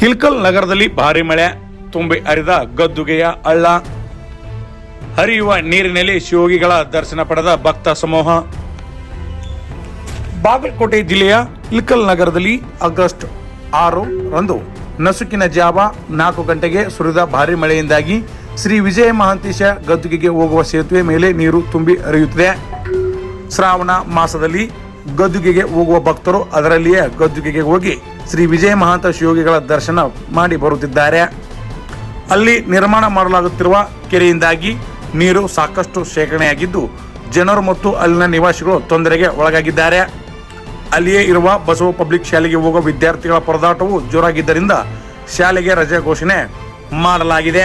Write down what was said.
ಹಿಲ್ಕಲ್ ನಗರದಲ್ಲಿ ಭಾರಿ ಮಳೆ, ತುಂಬಿ ಹರಿದ ಗದ್ದುಗೆಯ ಅಳ್ಳ ಹರಿಯುವ ನೀರಿನಲ್ಲಿ ಶಿವಯೋಗಿಗಳ ದರ್ಶನ ಪಡೆದ ಭಕ್ತ ಸಮೂಹ. ಬಾಗಲಕೋಟೆ ಜಿಲ್ಲೆಯ ಇಲ್ಕಲ್ ನಗರದಲ್ಲಿ ಆಗಸ್ಟ್ ಆರು ರಂದು ನಸುಕಿನ ಜಾವ ನಾಲ್ಕು ಗಂಟೆಗೆ ಸುರಿದ ಭಾರಿ ಮಳೆಯಿಂದಾಗಿ ಶ್ರೀ ವಿಜಯ ಮಹಾಂತೇಶ ಗದ್ದುಗೆಗೆ ಹೋಗುವ ಸೇತುವೆ ಮೇಲೆ ನೀರು ತುಂಬಿ ಹರಿಯುತ್ತಿದೆ. ಶ್ರಾವಣ ಮಾಸದಲ್ಲಿ ಗದ್ದುಗೆಗೆ ಹೋಗುವ ಭಕ್ತರು ಅದರಲ್ಲಿಯೇ ಗದ್ದುಗೆಗೆ ಹೋಗಿ ಶ್ರೀ ವಿಜಯ ಮಹಾಂತ ಯೋಗಿಗಳ ದರ್ಶನ ಮಾಡಿ ಬರುತ್ತಿದ್ದಾರೆ. ಅಲ್ಲಿ ನಿರ್ಮಾಣ ಮಾಡಲಾಗುತ್ತಿರುವ ಕೆರೆಯಿಂದಾಗಿ ನೀರು ಸಾಕಷ್ಟು ಶೇಖರಣೆಯಾಗಿದ್ದು, ಜನರು ಮತ್ತು ಅಲ್ಲಿನ ನಿವಾಸಿಗಳು ತೊಂದರೆಗೆ ಒಳಗಾಗಿದ್ದಾರೆ. ಅಲ್ಲಿಯೇ ಇರುವ ಬಸವ ಪಬ್ಲಿಕ್ ಶಾಲೆಗೆ ಹೋಗುವ ವಿದ್ಯಾರ್ಥಿಗಳ ಪರದಾಟವು ಜೋರಾಗಿದ್ದರಿಂದ ಶಾಲೆಗೆ ರಜೆ ಘೋಷಣೆ ಮಾಡಲಾಗಿದೆ.